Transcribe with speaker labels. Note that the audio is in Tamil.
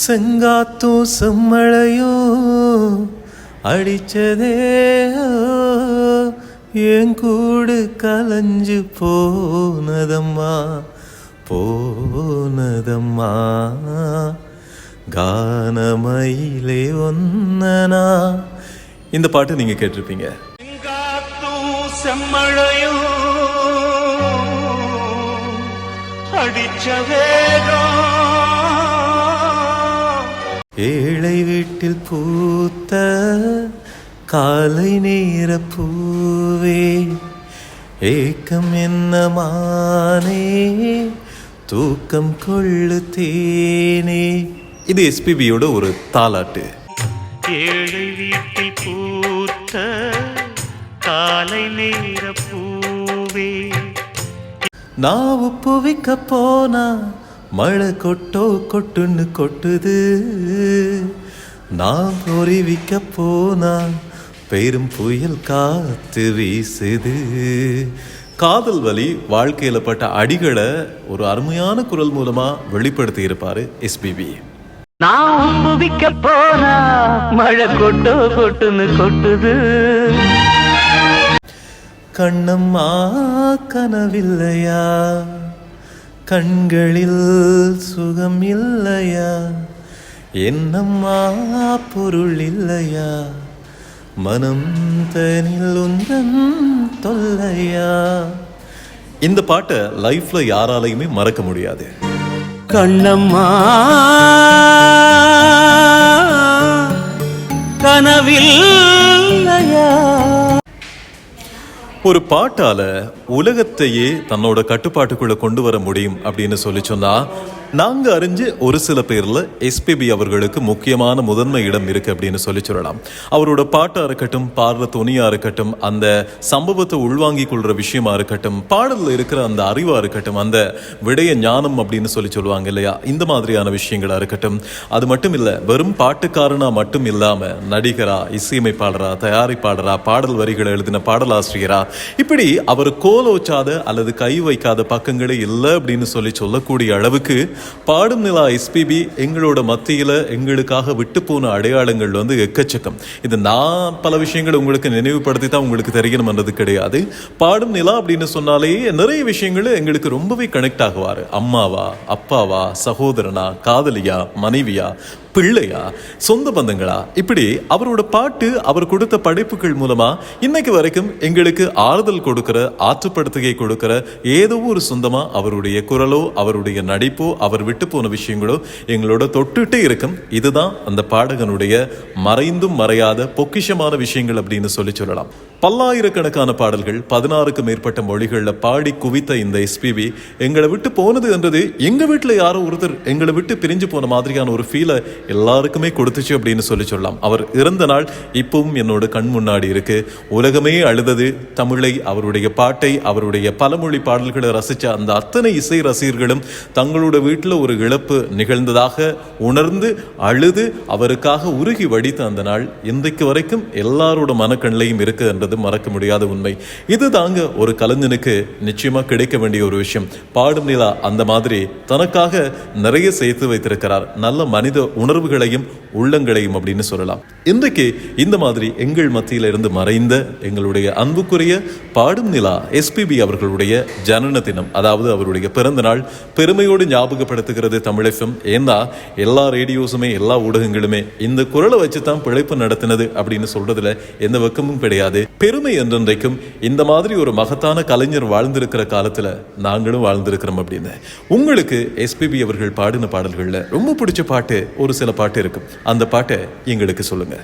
Speaker 1: செங்காத்தும் செம்மழையும் அடிச்சதே. என் கூடு கலைஞ்சு போனதம்மா போனதம்மா. கானமயிலே ஒன்னனா இந்த பாட்டு நீங்கள் கேட்டிருப்பீங்க.
Speaker 2: செம்மழையும் அடிச்ச வேகம்.
Speaker 1: ஏழை வீட்டில் பூத்த காலை நேர பூவே ஏக்கம் என்னமானே தூக்கம் கொள்ளு தேனே. இது எஸ்பிபியோட ஒரு தாலாட்டு
Speaker 2: ஏழை வீட்டில் பூத்த காலை நேர பூவே.
Speaker 1: நான் உப்பு விற்க போனா மழை கொட்டோ கொட்டுன்னு கொட்டுது. நான் பொறி விற்க போனா பெரும் புயல் காத்து வீசுது. காதல் வலி வாழ்க்கையில பட்ட அடிகளை ஒரு அருமையான குரல் மூலமா வெளிப்படுத்தி இருப்பாரு எஸ்பிபி
Speaker 3: நான் உம்புவிக்க போனா மழை கொட்டோ கொட்டுன்னு கொட்டுது.
Speaker 1: கண்ணம்மா கனவில்லையா? கண்களில் சுகம் இல்லையா? என்னம்மா பொருள் இல்லையா? மனம் தனில் உந்தன் தொல்லையா? இந்த பாட்டை லைஃப்ல யாராலையுமே மறக்க முடியாது.
Speaker 3: கண்ணம்மா
Speaker 1: ஒரு பாட்டால உலகத்தையே தன்னோட கட்டுப்பாட்டுக்குள்ள கொண்டு வர முடியும் அப்படின்னு சொல்லி சொன்னா நாங்க அறிஞ்சு ஒரு சில பேர்ல எஸ்பிபி அவர்களுக்கு முக்கியமான முதன்மை இடம் இருக்கு அப்படின்னு சொல்லி சொல்லலாம். அவரோட பாட்டா இருக்கட்டும் பாடுற துணியா இருக்கட்டும் அந்த சம்பவத்தை உள்வாங்கி கொள்ற விஷயமா இருக்கட்டும் பாடல்ல இருக்கிற அந்த அறிவா இருக்கட்டும் அந்த விடய ஞானம் அப்படின்னு சொல்லி சொல்லுவாங்க இல்லையா? இந்த மாதிரியான விஷயங்களா இருக்கட்டும். அது மட்டும் இல்ல வெறும் பாட்டுக்காரனா மட்டும் இல்லாம நடிகரா இசையமைப்பாளரா தயாரிப்பாளரா பாடல் வரிகளை எழுதின பாடலாசிரியரா இப்படி அவர் கோலோச்சாத அல்லது கை வைக்காத பக்கங்களே இல்லை அப்படின்னு சொல்லி சொல்லக்கூடிய அளவுக்கு பாடும் நிலா எஸ்பிபி எங்களோட மத்தியில் எங்களுக்காக விட்டு போன அடையாளங்கள் வந்து எக்கச்சக்கம். இது நான் பல விஷயங்கள் உங்களுக்கு நினைவுபடுத்தி தான் உங்களுக்கு தெரியணும்ன்றது கிடையாது. பாடும் நிலா அப்படின்னு சொன்னாலே நிறைய விஷயங்கள் எங்களுக்கு ரொம்பவே கனெக்ட் ஆகுவார். அம்மாவா அப்பாவா சகோதரனா காதலியா மனைவியா பிள்ளையா? சொந்த பந்தங்களா? இப்படி அவரோட பாட்டு அவர் கொடுத்த படைப்புகள் மூலமா இன்னைக்கு வரைக்கும் எங்களுக்கு ஆறுதல் கொடுக்கிற ஆற்றுப்படுத்துகை கொடுக்கிற ஏதோ ஒரு சொந்தமா அவருடைய குரலோ அவருடைய நடிப்போ அவர் விட்டு போன விஷயங்களோ எங்களோட தொட்டுட்டே இருக்கும். இதுதான் அந்த பாடகனுடைய மறைந்தும் மறையாத பொக்கிஷமான விஷயங்கள் அப்படின்னு சொல்லி சொல்லலாம். பல்லாயிரக்கணக்கான பாடல்கள் பதினாறுக்கு மேற்பட்ட மொழிகள்ல பாடி குவித்த இந்த எஸ்பிபி எங்களை விட்டு போனது என்றது எங்க வீட்டுல யாரோ ஒருத்தர் எங்களை விட்டு பிரிஞ்சு போன மாதிரியான ஒரு ஃபீலை எல்லாருக்குமே கொடுத்துச்சு அப்படின்னு சொல்லி சொல்லலாம். அவர் இறந்த நாள் இப்பவும் என்னோட கண் முன்னாடி இருக்கு. உலகமே அழுதது தமிழை அவருடைய பாட்டை அவருடைய பலமொழி பாடல்களை ரசிச்ச அந்த அத்தனை இசை ரசிகர்களும் தங்களோட வீட்டில் ஒரு இழப்பு நிகழ்ந்ததாக உணர்ந்து அழுது அவருக்காக உருகி வடித்த அந்த நாள் இன்றைக்கு வரைக்கும் எல்லாரோட மனக்கண்ணிலையும் இருக்கு என்றது மறக்க முடியாத உண்மை. இது தாங்க ஒரு கலைஞனுக்கு நிச்சயமா கிடைக்க வேண்டிய ஒரு விஷயம். பாடும் நிலா அந்த மாதிரி தனக்காக நிறைய சேர்த்து வைத்திருக்கிறார். நல்ல மனித உணர்வுகளையும் உள்ளங்களையும் அப்படின்னு சொல்லலாம். இன்றைக்கு இந்த மாதிரி எங்கள் மத்தியில இருந்து மறைந்த எங்களுடைய அன்புக்குரிய பாடும் நிலா எஸ்பிபி அவர்களுடைய ஜனன தினம் அதாவது அவருடைய பிறந்த நாள் பெருமையோடு ஞாபகப்படுத்துகிறது தமிழகம் ஏன்னா எல்லா ரேடியோஸுமே எல்லா ஊடகங்களுமே இந்த குரலை வச்சு தான் பிழைப்பு நடத்தினது அப்படின்னு சொல்றதுல எந்த வெக்கமும் கிடையாது. பெருமை என்றென்றைக்கும் இந்த மாதிரி ஒரு மகத்தான கலைஞர் வாழ்ந்திருக்கிற காலத்துல நாங்களும் வாழ்ந்திருக்கிறோம் அப்படின்னு. உங்களுக்கு எஸ்பிபி அவர்கள் பாடின பாடல்கள்ல ரொம்ப பிடிச்ச பாட்டு ஒரு சில பாட்டு இருக்கும் அந்த பாட்டை எங்களுக்கு சொல்லுங்க.